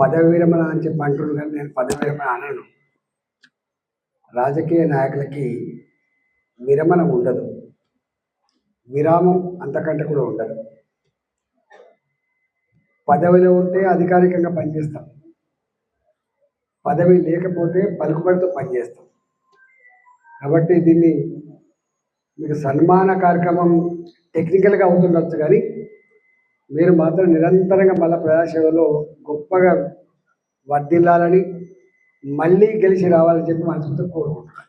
పదవి విరమణ అని చెప్పి అంటున్నాను కానీ నేను పదవి విరమణ అనను. రాజకీయ నాయకులకి విరమణ ఉండదు. విరామం అంతకంటే కూడా ఉండదు. పదవిలో ఉంటే అధికారికంగా పనిచేస్తాం. పదవి లేకపోతే పలుకుబడితో పనిచేస్తాం. కాబట్టి దీన్ని మీకు సన్మాన కార్యక్రమం టెక్నికల్గా అవుతుండొచ్చు కానీ మీరు మాత్రం నిరంతరంగా మళ్ళీ ప్రజాసేవలో గొప్పగా వర్ధిల్లాలని మళ్ళీ గెలిచి రావాలని చెప్పి మనసుతో కోరుకుంటున్నాను.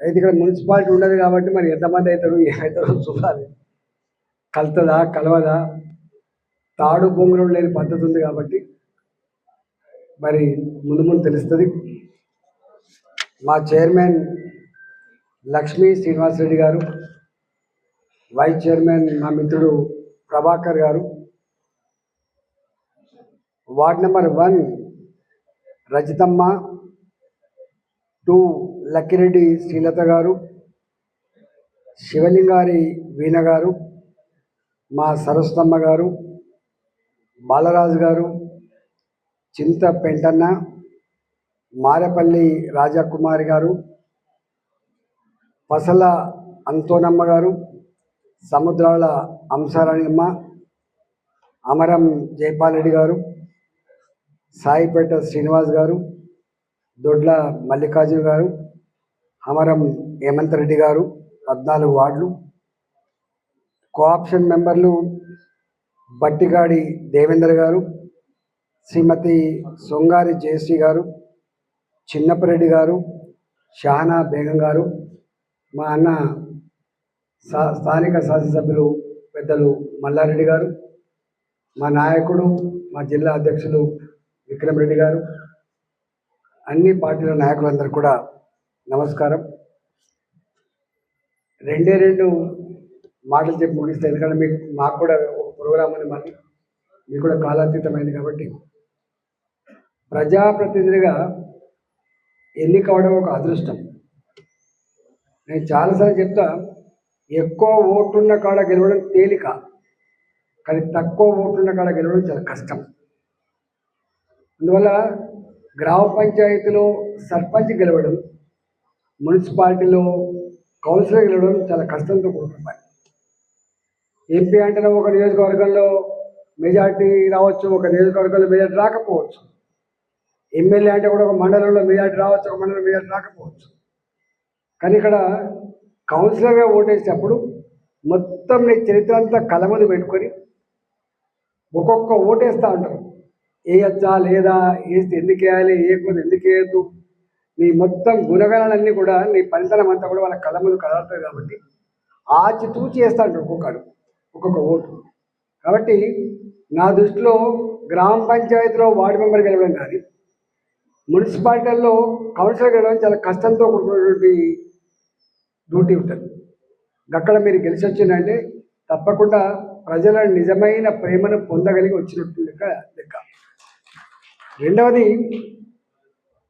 అయితే ఇక్కడ మున్సిపాలిటీ ఉండదు కాబట్టి మరి ఎంతమంది అవుతారు ఏమవుతారో చూడాలి. కలుతుందా కలవదా? తాడు బొంగులు లేని పద్ధతి ఉంది కాబట్టి మరి ముందు ముందు తెలుస్తుంది. మా చైర్మన్ లక్ష్మీ శ్రీనివాసరెడ్డి గారు వైస్ చైర్మన్ మా మిత్రుడు ప్రభాకర్ గారు. Ward number one Rajitamma. Two Lakkireddy Srilatha గారు. శివలింగారి వీణ గారు. మా సరస్వమ్మ గారు. బాలరాజు గారు. చింత పెంటన్న. మారేపల్లి రాజాకుమారి గారు. పసల అంతోనమ్మ గారు. సముద్రాల అంశారాణిమ్మ అమరం జైపాల్ రెడ్డి గారు సాయిపేట శ్రీనివాస్ గారు దొడ్ల మల్లికార్జున గారు అమరం హేమంత్ రెడ్డి గారు పద్నాలుగు వార్డులు. కోఆప్షన్ మెంబర్లు బట్టిగాడి దేవేందర్ గారు శ్రీమతి సొంగారి జయశ్రీ గారు చిన్నపరెడ్డి గారు షానా బేగం గారు మా అన్న స్థానిక శాసనసభ్యులు పెద్దలు మల్లారెడ్డి గారు మా నాయకుడు మా జిల్లా అధ్యక్షులు విక్రమ్ రెడ్డి గారు అన్ని పార్టీల నాయకులందరూ కూడా నమస్కారం. రెండే రెండు మాటలు చెప్పి ముగిస్తే ఎందుకంటే మీకు మాకు కూడా ఒక ప్రోగ్రామ్ అని మళ్ళీ. మీకు కూడా కాలాతీతమైంది కాబట్టి. ప్రజాప్రతినిధిగా ఎన్నికవడం ఒక అదృష్టం. నేను చాలాసార్లు చెప్తా ఎక్కువ ఓట్లున్న కాడ గెలవడం తేలిక. కానీ తక్కువ ఓట్లున్న కాడ గెలవడం చాలా కష్టం. అందువల్ల గ్రామ పంచాయతీలో సర్పంచ్ గెలవడం మున్సిపాలిటీలో కౌన్సిలర్ గెలవడం చాలా కష్టంతో కూడుకున్న పని. ఎంపీ అంటే ఒక నియోజకవర్గంలో మెజార్టీ రావచ్చు ఒక నియోజకవర్గంలో మెజార్టీ రాకపోవచ్చు. ఎమ్మెల్యే అంటే కూడా ఒక మండలంలో మెజార్టీ రావచ్చు ఒక మండలంలో మెజార్టీ రాకపోవచ్చు. కానీ ఇక్కడ కౌన్సిలర్గా ఓటేసినప్పుడు మొత్తం నీ చరిత్ర అంతా కళ్ళ పెట్టుకొని ఒక్కొక్క ఓటేస్తూ ఉంటారు. వేయచ్చా లేదా వేస్తే ఎందుకు వేయాలి వేయకపోతే ఎందుకు వేయద్దు నీ మొత్తం గుణగణాలన్నీ కూడా నీ పనితనం అంతా కూడా వాళ్ళ కలమలు ముందు కాబట్టి ఆచితూచి వేస్తా ఉంటారు ఒక్కొక్కడు ఒక్కొక్క ఓటు. కాబట్టి నా దృష్టిలో గ్రామ పంచాయతీలో వార్డు మెంబర్ గెలవడం కానీ మున్సిపాలిటీల్లో కౌన్సిలర్ గెలవడం చాలా కష్టంతో కూడుకున్నటువంటి డ్యూటీ ఉంటుంది. అక్కడ మీరు గెలిచి వచ్చిందంటే తప్పకుండా ప్రజల నిజమైన ప్రేమను పొందగలిగి వచ్చినట్టు లెక్క లెక్క. రెండవది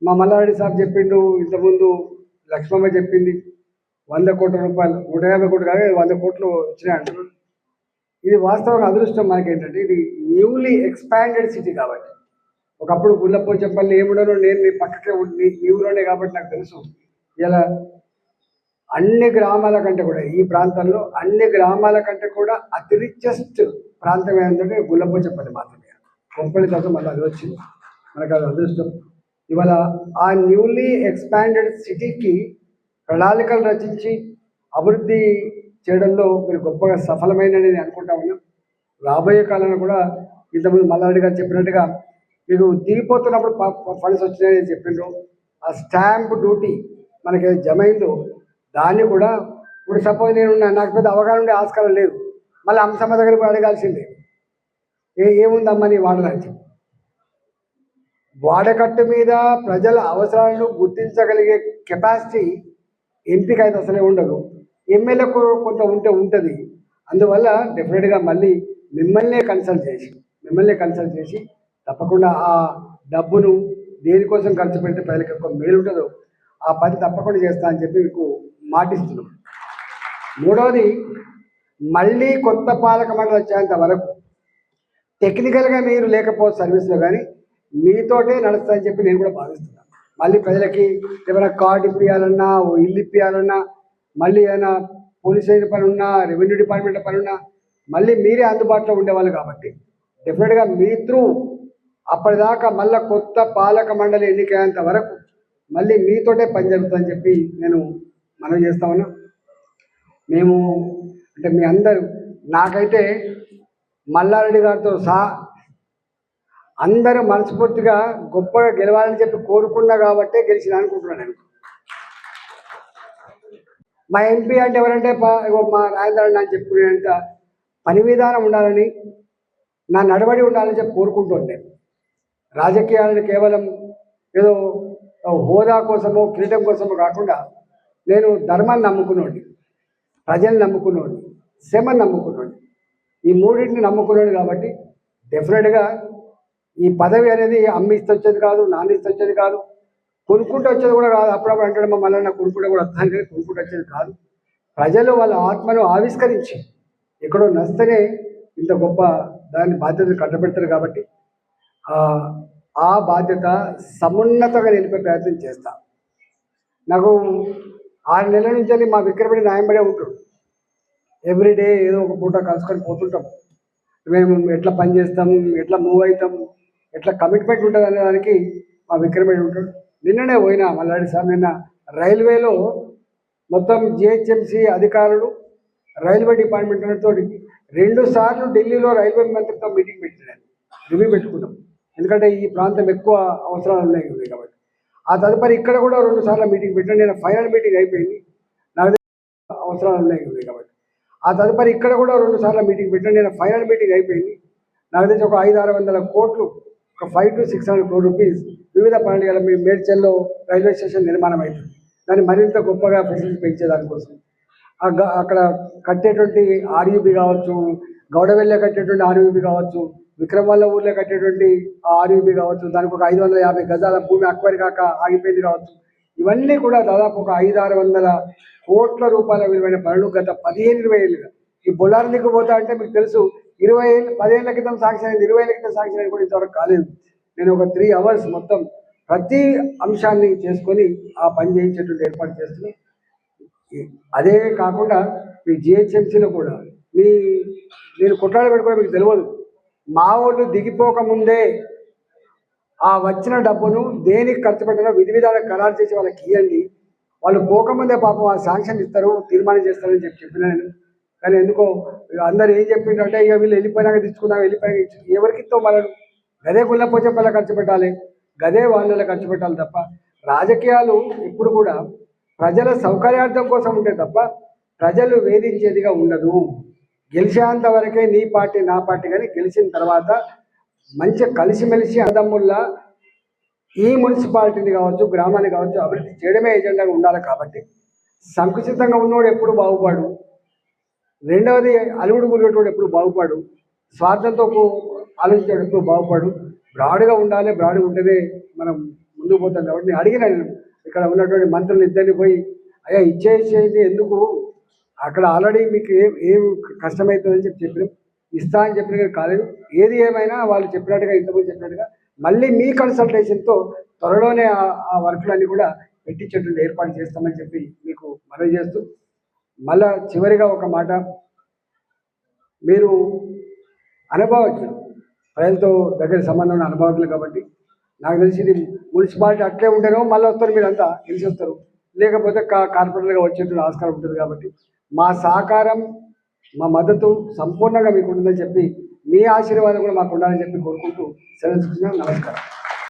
మా మల్లారెడ్డి సాబ్ చెప్పిండు ఇంతకుముందు లక్ష్మమ్మ చెప్పింది వంద కోట్ల రూపాయలు నూట యాభై కోట్లు కాగా వంద కోట్లు వచ్చినాయి అంటున్నారు. ఇది వాస్తవం అదృష్టం మనకేంటంటే ఇది న్యూలీ ఎక్స్పాండెడ్ సిటీ కాబట్టి. ఒకప్పుడు గుల్లపోచంపల్లి ఏముండను నేను నీ పక్కకే ఉండి నీ నీ ఊరోనే కాబట్టి నాకు తెలుసు. ఇలా అన్ని గ్రామాల కంటే కూడా ఈ ప్రాంతంలో అన్ని గ్రామాల కంటే కూడా అతి రిచెస్ట్ ప్రాంతం ఏంటంటే గుల్లపోచంపల్లి మాత్రమే. కొంపల్లి తర్వాత మళ్ళీ అది వచ్చింది. మనకు అది అదృష్టం. ఇవాళ ఆ న్యూలీ ఎక్స్పాండెడ్ సిటీకి ప్రణాళికలు రచించి అభివృద్ధి చేయడంలో మీరు గొప్పగా సఫలమైనది నేను అనుకుంటా ఉన్నాం రాబోయే కాలంలో కూడా ఇంతకుముందు మల్లారెడ్డి గారు చెప్పినట్టుగా మీకు దిగిపోతున్నప్పుడు ఫండ్స్ వచ్చినాయని చెప్పిండ్రు ఆ స్టాంప్ డ్యూటీ మనకి జమైందో దాన్ని కూడా ఇప్పుడు సపోజ్ నేను నాకు పెద్ద అవగాహన ఉండే ఆస్కారం లేదు. మళ్ళీ అంశమ్మ దగ్గర పోయి అడగాల్సిందే. ఏ ఏముందమ్మా నీ వాడడానికి వాడకట్టు మీద ప్రజల అవసరాలను గుర్తించగలిగే కెపాసిటీ ఎంపిక అయితే అసలే ఉండదు. ఎమ్మెల్యేకు కొంత ఉంటే ఉంటుంది. అందువల్ల డెఫినెట్గా మళ్ళీ మిమ్మల్నే కన్సల్ట్ చేసి మిమ్మల్ని కన్సల్ట్ చేసి తప్పకుండా ఆ డబ్బును దేనికోసం ఖర్చు పెడితే ప్రజలకు ఎక్కువ మేలు ఉంటుందో ఆ పని తప్పకుండా చేస్తా అని చెప్పి మీకు మాటిస్తున్నాం. మూడవది మళ్ళీ కొత్త పాలక మండలి వచ్చేంత వరకు టెక్నికల్గా మీరు లేకపోతే సర్వీస్లో కానీ మీతోటే నడుస్తుందని చెప్పి నేను కూడా భావిస్తున్నాను. మళ్ళీ ప్రజలకి ఏమైనా కార్డు ఇప్పియాలన్నా ఓ ఇల్లు ఇప్పియాలన్నా మళ్ళీ ఏమైనా పోలీస్ స్టేషన్ పని ఉన్నా రెవెన్యూ డిపార్ట్మెంట్ పని ఉన్నా మళ్ళీ మీరే అందుబాటులో ఉండేవాళ్ళు కాబట్టి డెఫినెట్గా మీ త్రూ అప్పటిదాకా మళ్ళీ కొత్త పాలక మండలి ఎన్నికైనంత వరకు మళ్ళీ మీతోటే పని జరుగుతుందని చెప్పి నేను మనం చేస్తా మేము అంటే మీ అందరూ నాకైతే మల్లారెడ్డి గారితో సహా అందరూ మనస్ఫూర్తిగా గొప్పగా గెలవాలని చెప్పి కోరుకున్నా కాబట్టే గెలిచిన అనుకుంటున్నాను నేను. మా ఎంపీ అంటే ఎవరంటే మా రాజధాని అని చెప్పుకునేంత పని విధానం ఉండాలని నా నడవడి ఉండాలని చెప్పి కోరుకుంటుండే రాజకీయాలను కేవలం ఏదో హోదా కోసమో కిరీటం కోసమో కాకుండా నేను ధర్మాన్ని నమ్ముకున్నోడి ప్రజల్ని నమ్ముకున్నోడి శ్రమని నమ్ముకున్నోడి ఈ మూడింటిని నమ్ముకున్నాడు కాబట్టి డెఫినెట్గా ఈ పదవి అనేది అమ్మిస్తే వచ్చేది కాదు నాన్నిస్తే వచ్చేది కాదు కొనుక్కుంటూ వచ్చేది కూడా కాదు. అప్పుడప్పుడు అంటాడు మా మళ్ళీ కొనుక్కుంటే కూడా వస్తాను కానీ కొనుక్కుంటూ వచ్చేది కాదు. ప్రజలు వాళ్ళ ఆత్మను ఆవిష్కరించి ఎక్కడో నస్తేనే ఇంత గొప్ప దాని బాధ్యతలు కట్టబెడతారు కాబట్టి ఆ, ఆ బాధ్యత సమున్నతంగా నిలిపే ప్రయత్నం చేస్తా. నాకు ఆరు నెలల నుంచి వెళ్ళి మా విక్రమణి న్యాయంబడే ఉంటాడు. ఎవ్రీడే ఏదో ఒక పూట కలుసుకొని పోతుంటాం. మేము ఎట్లా పని చేస్తాం ఎట్లా మూవ్ అవుతాం ఎట్లా కమిట్మెంట్ ఉంటుంది అనే దానికి మా విక్రమణి ఉంటాడు. నిన్ననే పోయినా మళ్ళీ సార్ నిన్న రైల్వేలో మొత్తం జిహెచ్ఎంసి అధికారులు రైల్వే డిపార్ట్మెంట్ తోటి రెండు సార్లు ఢిల్లీలో రైల్వే మంత్రితో మీటింగ్ పెట్టినాను రివ్యూ పెట్టుకున్నాం ఎందుకంటే ఈ ప్రాంతం ఎక్కువ అవసరాలు ఉన్నాయి కాబట్టి. ఆ తదుపరి ఇక్కడ కూడా రెండు సార్లు మీటింగ్ పెట్టాను నేను ఫైనల్ మీటింగ్ అయిపోయింది. నాకు అవసరాలు ఉన్నాయి కాబట్టి. ఆ తదుపరి ఇక్కడ కూడా రెండు సార్లు మీటింగ్ పెట్టాను నేను ఫైనల్ మీటింగ్ అయిపోయింది. నాకు తెలిసి ఒక ఐదు ఆరు వందల కోట్లు ఒక five two six hundred crore rupees వివిధ పండుగల మీ మేడ్చల్లో రైల్వే స్టేషన్ నిర్మాణం అవుతుంది దాన్ని మరింత గొప్పగా ఫెసిలిటీ పెంచేదానికోసం ఆ గ- అక్కడ కట్టేటువంటి ఆర్యూబీ కావచ్చు గౌడవెల్లే కట్టేటువంటి ఆర్యూబీ కావచ్చు విక్రమాల ఊర్లో కట్టేటువంటి ఆర్యూబీ కావచ్చు దానికి ఒక ఐదు వందల యాభై గజాల భూమి అక్వైర్ కాక ఆగిపోయింది కావచ్చు. ఇవన్నీ కూడా దాదాపు ఒక ఐదు ఆరు వందల కోట్ల రూపాయల విలువైన పనులు గత పదిహేను ఇరవై ఏళ్ళుగా. ఈ బొల్లారం పోతా అంటే మీకు తెలుసు ఇరవై ఏళ్ళు పదిహేళ్ళ క్రితం సాక్షి అయింది ఇరవై ఏళ్ళ క్రితం సాక్షి అయింది కూడా ఇంతవరకు కాలేదు. నేను ఒక త్రీ అవర్స్ మొత్తం ప్రతి అంశాన్ని చేసుకొని ఆ పని చేయించేటువంటి ఏర్పాటు చేస్తున్నాను. అదే కాకుండా మీ జిహెచ్ఎంసీలో కూడా మీ నేను కొట్లాడ పెట్టుకోవడం మీకు తెలియదు. మా వాళ్ళు దిగిపోకముందే ఆ వచ్చిన డబ్బును దేనికి ఖర్చు పెట్టినా విధి విధాలు ఖరారు చేసి వాళ్ళకి ఇవ్వండి వాళ్ళు పోకముందే పాపం ఆ శాంక్షన్ ఇస్తారు తీర్మానం చేస్తారని చెప్పి చెప్పిన నేను. కానీ ఎందుకో అందరు ఏం చెప్పిందంటే ఇక వీళ్ళు వెళ్ళిపోయినాక తీసుకుందాం వెళ్ళిపోయాక ఇచ్చు- ఎవరికి ఇస్తావు గదే గదే గుల్లపోచప్పల ఖర్చు పెట్టాలి గదే వాళ్ళ ఖర్చు పెట్టాలి తప్ప. రాజకీయాలు ఇప్పుడు కూడా ప్రజల సౌకర్యార్థం కోసం ఉంటే తప్ప ప్రజలు వేధించేదిగా ఉండదు. గెలిచేంత వరకే నీ పార్టీ నా పార్టీ కానీ గెలిచిన తర్వాత మంచిగా కలిసిమెలిసి అందముల్లా ఈ మున్సిపాలిటీని కావచ్చు గ్రామాన్ని కావచ్చు అభివృద్ధి చేయడమే ఎజెండాగా ఉండాలి కాబట్టి సంకుచితంగా ఉన్నోడు ఎప్పుడు బాగుపడు. రెండవది అలుగుడు గురిగేటోడు ఎప్పుడు బాగుపడు. స్వార్థంతో కు- ఆలోచించేవాడు ఎప్పుడు బాగుపడు. బ్రాడ్గా ఉండాలి బ్రాడ్గా ఉంటేనే మనం ముందుకు పోతాం కాబట్టి నేను అడిగిన ఇక్కడ ఉన్నటువంటి మంత్రులు ఇద్దరిని పోయి అయ్యా ఇచ్చేసేది ఎందుకు? అక్కడ ఆల్రెడీ మీకు ఏం ఏం కష్టమవుతుందని చెప్పి చెప్పినాం ఇస్తా అని చెప్పిన కాలేదు. ఏది ఏమైనా వాళ్ళు చెప్పినట్టుగా ఇంతకుముందు చెప్పినట్టుగా మళ్ళీ మీ కన్సల్టేషన్తో త్వరలోనే ఆ- ఆ వర్క్లన్నీ కూడా పెట్టించేటువంటి ఏర్పాటు చేస్తామని చెప్పి మీకు మనవి చేస్తూ మళ్ళా చివరిగా ఒక మాట. మీరు అనుభవజ్ఞులు. ప్రజలతో దగ్గర సంబంధం ఉన్న అనుభవజ్ఞులు కాబట్టి నాకు తెలిసి ఇది మున్సిపాలిటీ అట్లే ఉంటేనో మళ్ళీ వస్తారు మీరంతా గెలిచి వస్తారు లేకపోతే కా కార్పొరేటర్గా వచ్చేటువంటి ఆస్కారం ఉంటుంది కాబట్టి మా సహకారం మా మద్దతు సంపూర్ణంగా మీకు ఉంటుందని చెప్పి మీ ఆశీర్వాదం కూడా మాకు ఉండాలని చెప్పి కోరుకుంటూ సెలవు నమస్కారం.